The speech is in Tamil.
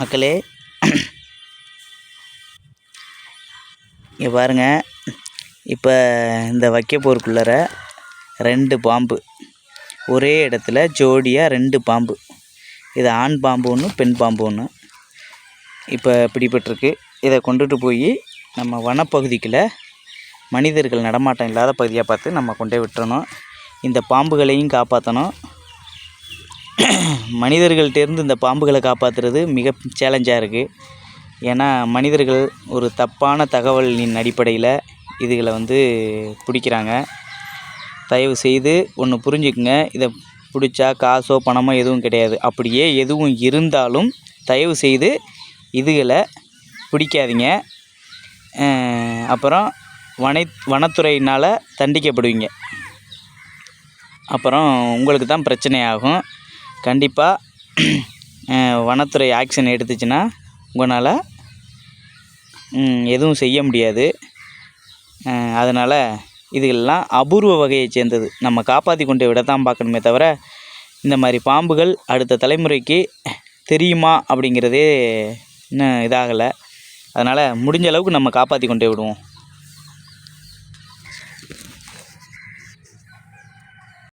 மக்களே இங்கே பாருங்கள் இப்போ இந்த வைக்கப்போருக்குள்ளார ரெண்டு பாம்பு. ஒரே இடத்துல ஜோடியாக ரெண்டு பாம்பு. இது ஆண் பாம்பு ஒன்று பெண் பாம்பு ஒன்று இப்போ பிடிபட்டிருக்கு. இதை கொண்டுட்டு போய் நம்ம வனப்பகுதிக்குள்ள மனிதர்கள் நடமாட்டம் இல்லாத பகுதியாக பார்த்து நம்ம கொண்டே விட்டுறணும். இந்த பாம்புகளையும் காப்பாற்றணும் மனிதர்கள்ட்டேருந்து இந்த பாம்புகளை காப்பாற்றுறது மிக சேலஞ்சாக இருக்குது ஏன்னா மனிதர்கள் ஒரு தப்பான தகவலின் அடிப்படையில் இதுகளை வந்து பிடிக்கிறாங்க. தயவு செய்து ஒன்று புரிஞ்சுக்குங்க. இதை பிடிச்சா காசோ பணமோ எதுவும் கிடையாது. அப்படியே எதுவும் இருந்தாலும் தயவு செய்து இதுகளை பிடிக்காதீங்க. அப்புறம் வனை வனத்துறையினால் தண்டிக்கப்படுவீங்க. அப்புறம் உங்களுக்கு தான் பிரச்சனை ஆகும் கண்டிப்பாக வனத்துறை ஆக்ஷன் எடுத்துச்சுன்னா உங்களால் எதுவும் செய்ய முடியாது. அதனால் இதுகள்லாம் அபூர்வ வகையை சேர்ந்தது. நம்ம காப்பாற்றி கொண்டு விட தான் பார்க்கணுமே தவிர இந்த மாதிரி பாம்புகள் அடுத்த தலைமுறைக்கு தெரியுமா அப்படிங்கிறதே இன்னும் இதாகலை. அதனால் முடிஞ்ச அளவுக்கு நம்ம காப்பாற்றி கொண்டே விடுவோம்.